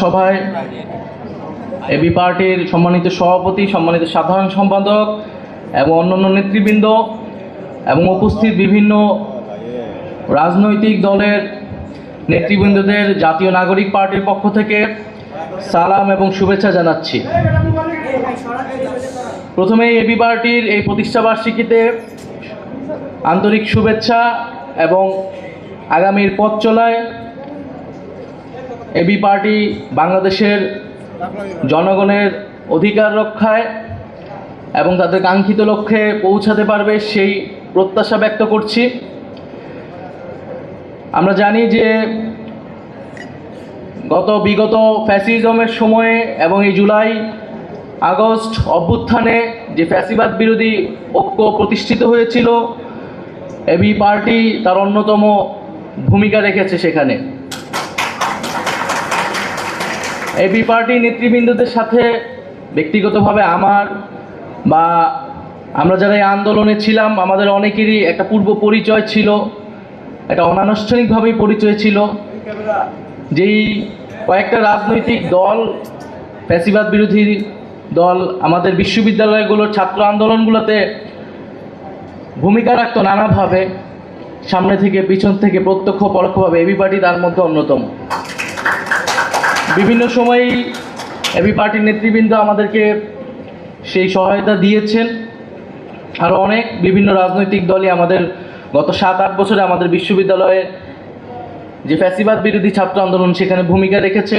সভায় এবি পার্টির সম্মানিত সভাপতি, সম্মানিত সাধারণ সম্পাদক এবং অন্যান্য নেতৃবৃন্দ এবং উপস্থিত বিভিন্ন রাজনৈতিক দলের নেতৃবৃন্দদের, জাতীয় নাগরিক পার্টির পক্ষ থেকে সালাম এবং শুভেচ্ছা জানাচ্ছি। প্রথমেই এবি পার্টির এই প্রতিষ্ঠাবার্ষিকীতে আন্তরিক শুভেচ্ছা এবং আগামীর পথ চলায় এবি পার্টি বাংলাদেশের জনগণের অধিকার রক্ষায় এবং তাদের কাঙ্ক্ষিত লক্ষ্যে পৌঁছাতে পারবে সেই প্রত্যাশা ব্যক্ত করছি। আমরা জানি যে গত বিগত ফ্যাসিজমের সময়ে এবং এই জুলাই আগস্ট অভ্যুত্থানে যে ফ্যাসিবাদ বিরোধী ঐক্য প্রতিষ্ঠিত হয়েছিল, এবি পার্টি তার অন্যতম ভূমিকা রেখেছে সেখানে। এবি পার্টি নেতৃবৃন্দদের সাথে ব্যক্তিগতভাবে আমার বা আমরা যারা এই আন্দোলনে ছিলাম, আমাদের অনেকেরই একটা পূর্ব পরিচয় ছিল, একটা অনানুষ্ঠানিকভাবেই পরিচয় ছিল। যেই কয়েকটা রাজনৈতিক দল, ফ্যাসিবাদ বিরোধী দল আমাদের বিশ্ববিদ্যালয়গুলোর ছাত্র আন্দোলনগুলোতে ভূমিকা রাখতো নানাভাবে, সামনে থেকে পিছন থেকে প্রত্যক্ষ পরোক্ষভাবে এবি পার্টি তার মধ্যে অন্যতম। বিভিন্ন সময়ই এবি পার্টির নেতৃবৃন্দ আমাদেরকে সেই সহায়তা দিয়েছেন। আর অনেক বিভিন্ন রাজনৈতিক দলই আমাদের গত সাত, আট বছরে আমাদের বিশ্ববিদ্যালয়ে যে ফ্যাসিবাদ বিরোধী ছাত্র আন্দোলন সেখানে ভূমিকা রেখেছে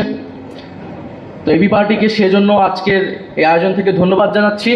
তো এবি পার্টিকে সেজন্য আজকের এই আয়োজন থেকে ধন্যবাদ জানাচ্ছি।